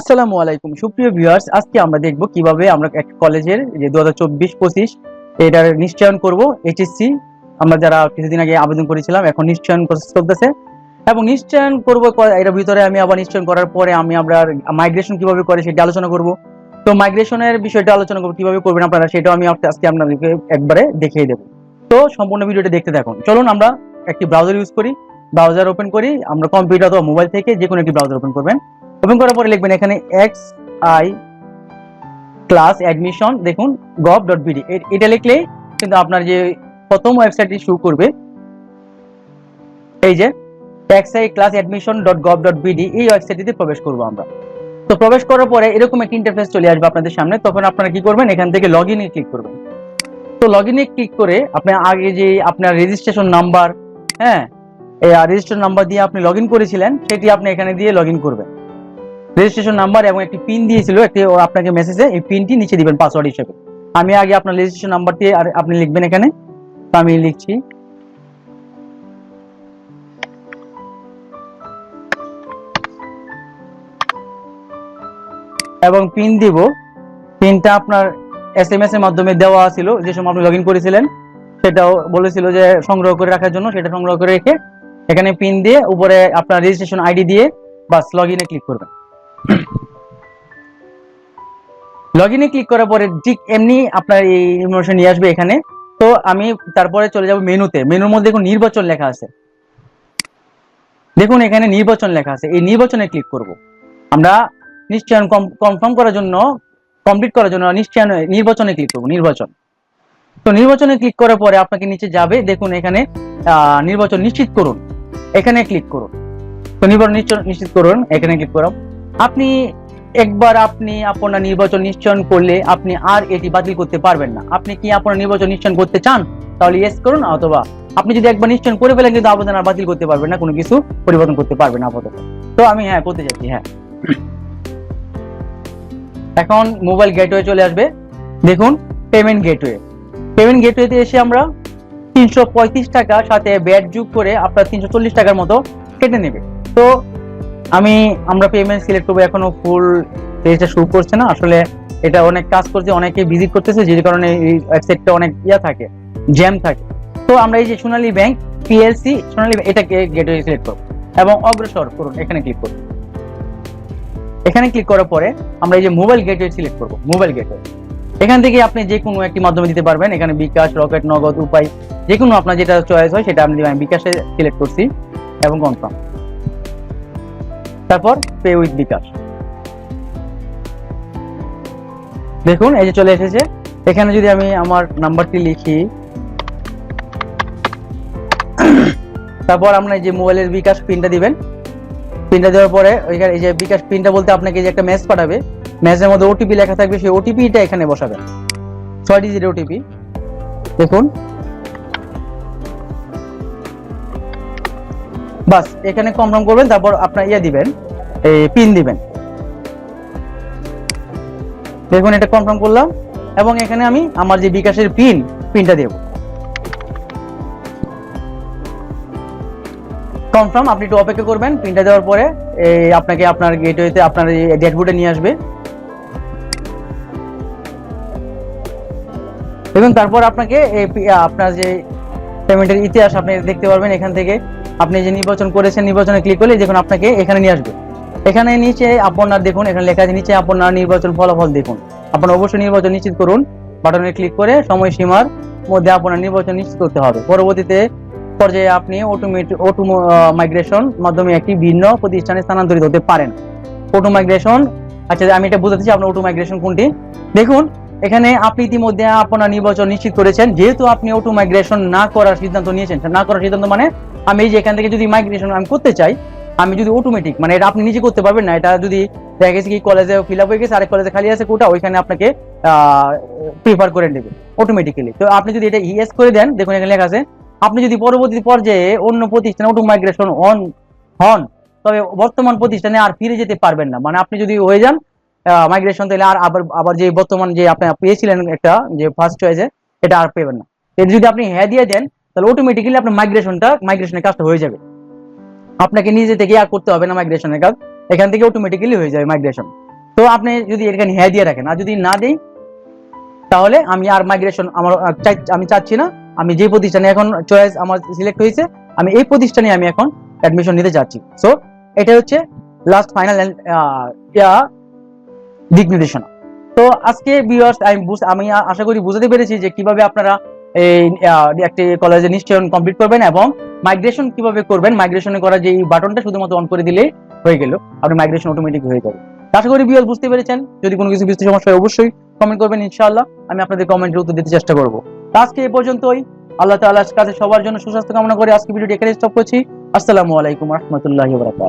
আসসালামু আলাইকুম। সুপ্রিয় ভিউয়ার্স আজকে আমরা দেখব কীভাবে আমরা একটা কলেজের যে দু হাজার চব্বিশ, পঁচিশ, এটার নিশ্চয়ন করব এইচএসসি আমরা যারা কিছুদিন আগে আবেদন করেছিলাম, এখন নিশ্চয়ন প্রসেস চলতেছে। এবং নিশ্চয়ন করব এটার ভিতরে আমি আবার নিশ্চয়ন করার পরে আমি আমরা মাইগ্রেশন কীভাবে করে সেটা আলোচনা করব। তো মাইগ্রেশনের বিষয়টা আলোচনা করব, কীভাবে করবেন আপনারা সেটাও আমি আজকে আপনাদেরকে একবারে দেখিয়ে দেবো। তো সম্পূর্ণ ভিডিওটা দেখতে থাকুন। চলুন আমরা একটি ব্রাউজার ইউজ করি। ব্রাউজার ওপেন করি। আমরা কম্পিউটার অথবা মোবাইল থেকে যে কোনো একটি ব্রাউজার ওপেন করবেন। ওপেন করার পরে লিখবেন এখানে এক্স আই ক্লাস অ্যাডমিশন দেখুন গভ ডট বিডি এটা লিখলে কিন্তু আপনার যে প্রথম ওয়েবসাইটটি শুরু করবে, এই যে X I class admission dot gov dot BD এই ওয়েবসাইটটিতে প্রবেশ করব আমরা। তো প্রবেশ করার পরে এরকম একটা ইন্টারফেস চলে আসবে আপনাদের সামনে, তখন আপনারা কি করবেন? এখান থেকে লগ ইনে ক্লিক করবেন। তো লগ ইনে ক্লিক করে আপনি আগে যে আপনার রেজিস্ট্রেশন নাম্বার হ্যাঁ এই রেজিস্ট্রেশন নাম্বার দিয়ে আপনি লগ করেছিলেন, সেটি আপনি এখানে দিয়ে লগ করবেন। রেজিস্ট্রেশন নাম্বার এবং একটি পিন দিয়েছিল, একটি আপনাকে মেসেজে এই পিনটি নিচে দিবেন পাসওয়ার্ড হিসেবে। আমি আগে আপনার রেজিস্ট্রেশন নাম্বারটি আর আপনি লিখবেন এখানে। তো আমি লিখছি। এবং পিন দিব। পিনটা আপনার এস এম এস এর মাধ্যমে দেওয়া ছিল, যে সময় আপনি লগ করেছিলেন, সেটাও বলেছিল যে সংগ্রহ করে রাখার জন্য, সেটা সংগ্রহ করে রেখে এখানে পিন দিয়ে উপরে আপনার রেজিস্ট্রেশন আইডি দিয়ে বাস লগ ইনে ক্লিক করবেন। লগ ইনে ক্লিক করার পরে ঠিক এমনি আপনার এই ইনফরমেশন নিয়ে আসবে এখানে। তো আমি তারপরে চলে যাব মেনুতে। মেনুর মধ্যে দেখুন নির্বাচন লেখা আছে। দেখুন এখানে নির্বাচন লেখা আছে। এই নির্বাচনে ক্লিক করব। আমরা নিশ্চয়ন কনফার্ম করার জন্য কমপ্লিট করার জন্য নিশ্চয়ন নির্বাচনে ক্লিক করব, নির্বাচন। তো নির্বাচনে ক্লিক করার পরে আপনাকে নিচে যাবে। দেখুন এখানে নির্বাচন নিশ্চিত করুন। এখানে ক্লিক করুন। তো নির্বাচন নিশ্চিত করুন। এখানে ক্লিক করুন আপনি একবার আপনি আপনার নির্বাচন নিশ্চয়ন করলে আপনি আর এটি বাতিল করতে পারবেন না। আপনি কি আপনার নির্বাচন নিশ্চয়ন করতে চান? তাহলে ইয়েস করুন, অথবা আপনি যদি একবার নিশ্চয়ন করে ফেলেন কিন্তু আবেদন আর বাতিল করতে পারবেন না, কোনো কিছু পরিবর্তন করতে পারবেন আপাতত। তো আমি হ্যাঁ করতে যাচ্ছি হ্যাঁ। এখন মোবাইল গেটওয়ে চলে আসবে। দেখুন পেমেন্ট গেটওয়ে পেমেন্ট গেটওয়েতে এসে আমরা তিনশো পঁয়ত্রিশ টাকা সাথে ব্যাট যোগ করে আপনার তিনশো চল্লিশ টাকার মতো কেটে নেবে। তো আমি, আমরা পেমেন্ট সিলেক্ট করব, এখনও ফুল পেজটা শুরু করছে না। আসলে এটা অনেক কাজ করছে, অনেকে ভিজিট করতেছে, যে কারণে ওয়েবসাইটটা অনেক ইয়া থাকে জ্যাম থাকে। তো আমরা এই যে সোনালী ব্যাংক পিএলসি সোনালী এটাকে গেটওয়ে সিলেক্ট করব। এবং অগ্রসর করুন, এখানে ক্লিক করুন। এখানে ক্লিক করার পরে আমরা এই যে মোবাইল গেটওয়ে সিলেক্ট করব মোবাইল গেটওয়ে এখান থেকে আপনি যে কোনো একটি মাধ্যমে দিতে পারবেন, এখানে বিকাশ, রকেট, নগদ, উপায়, যে কোনো আপনার যেটা চয়েস হয়, সেটা আপনি আমি বিকাশে সিলেক্ট করছি এবং কনফার্ম তারপর পে উইথ বিকাশ দেখুন, এই যে চলে এসেছে। এখানে যদি আমি আমার নাম্বারটি লিখি, তারপর এই যে মোবাইলের বিকাশ পিনটা দিবেন। পিনটা দেওয়ার পরে ওইখানে এই যে বিকাশ পিনটা বলতে আপনাকে যে একটা মেসেজ পাঠাবে। মেসেজের মধ্যে ওটিপি লেখা থাকবে, সেই ওটিপিটা এখানে বসাবেন। ছয় ডিজিট ওটিপি দেখুন বাস, এখানে কনফার্ম করবেন, তারপর আপনার ইয়ে দিবেন, এই পিন দিবেন। দেখুন, এটা কনফার্ম করলাম, এবং এখানে আমি আমার যে বিকাশের পিন পিনটা দেব। কনফার্ম আপনি একটু অপেক্ষা করবেন পিনটা দেওয়ার পরে, এই আপনাকে আপনার গেটওয়েতে আপনার ড্যাশবোর্ডে নিয়ে আসবে। এবং তারপর আপনাকে আপনার যে পেমেন্টের ইতিহাস আপনি দেখতে পারবেন এখান থেকে। আপনি যে নির্বাচন করেছেন, নির্বাচনে ক্লিক করলে দেখুন আপনাকে এখানে নিয়ে আসবে। এখানে নিচে আপনার দেখুন, এখানে লেখা আছে নিচে আপনার নির্বাচন ফলাফল দেখুন। আপনার অবশ্যই নির্বাচন নিশ্চিত করুন। বাটনে ক্লিক করে সময়সীমার মধ্যে আপনার নির্বাচন নিশ্চিত করতে হবে। পরবর্তীতে পর্যায়ে আপনি অটোমেটিক অটো মাইগ্রেশন মাধ্যমে একটি ভিন্ন প্রতিষ্ঠানে স্থানান্তরিত হতে পারেন। অটো মাইগ্রেশন আচ্ছা আমি এটা বুঝাতে চাই, আপনার অটো মাইগ্রেশন কোনটি? দেখুন এখানে আপনি ইতিমধ্যে আপনার নির্বাচন নিশ্চিত করেছেন। যেহেতু আপনি অটো মাইগ্রেশন না করার সিদ্ধান্ত নিয়েছেন না করার সিদ্ধান্ত মানে আমি এই যে এখান থেকে যদি মাইগ্রেশন আমি করতে চাই, আমি যদি অটোমেটিক মানে এটা আপনি নিজে করতে পারবেন না, এটা যদি দেখা গেছে কি কলেজে ফিল আপ হয়ে গেছে, আরেক কলেজে খালি আছে কোটা, ওইখানে আপনাকে প্রিফার করে নেবে অটোমেটিক্যালি তো আপনি যদি এটা ইয়েস করে দেন, দেখুন এখানে লেখা আছে, আপনি যদি পরবর্তী পর্যায়ে অন্য প্রতিষ্ঠানে অটো মাইগ্রেশন অন হন, তবে বর্তমান প্রতিষ্ঠানে আর ফিরে যেতে পারবেন না। মানে আপনি যদি হয়ে যান মাইগ্রেশন তাহলে আর আবার আবার যে বর্তমান যে আপনি পেয়েছিলেন একটা যে ফার্স্ট চয়েসে এটা আর পেবেন না। এটা যদি আপনি হ্যাঁ দিয়ে দেন, তাহলে অটোমেটিক্যালি আপনার মাইগ্রেশনটা মাইগ্রেশনের কাজটা হয়ে যাবে। আপনাকে নিজে থেকে আর করতে হবে না মাইগ্রেশনের কাজ। এখান থেকে অটোমেটিক্যালি হয়ে যাবে মাইগ্রেশন তো আপনি যদি এখানে হ্যাঁ দিয়ে রাখেন, আর যদি না দেই তাহলে আমি আর মাইগ্রেশন আমার আমি চাচ্ছি না। আমি যে প্রতিষ্ঠানে এখন চয়েস আমার সিলেক্ট হয়েছে, আমি এই প্রতিষ্ঠানে আমি এখন অ্যাডমিশন নিতে চাচ্ছি। সো এটা হচ্ছে লাস্ট ফাইনাল দিক নির্দেশনা। তো আজকে ভিউয়ার্স আমি আমি আশা করি বুঝতে পেরেছি যে কীভাবে আপনারা এই একটি কলেজে নিশ্চয়ন কমপ্লিট করবেন এবং মাইগ্রেশন কীভাবে করবেন মাইগ্রেশন করার যে বাটনটা শুধুমাত্র অন করে দিলেই হয়ে গেল, আপনার মাইগ্রেশন অটোমেটিক হয়ে যাবে। আশা করি ভিউয়ার্স বুঝতে পেরেছেন, যদি কোনো কিছু বুঝতে সমস্যা হয় অবশ্যই কমেন্ট করবেন, ইনশাআল্লাহ আমি আপনাদের কমেন্টের উত্তর দিতে চেষ্টা করব। আজকে এই পর্যন্তই, আল্লাহ তাআলার কাছে সবার জন্য সুস্বাস্থ্য কামনা করে আজকে ভিডিওটি এখানে স্টপ করছি। আসসালামু আলাইকুম রহমতুল্লাহি ওয়া বারাকাতুহু।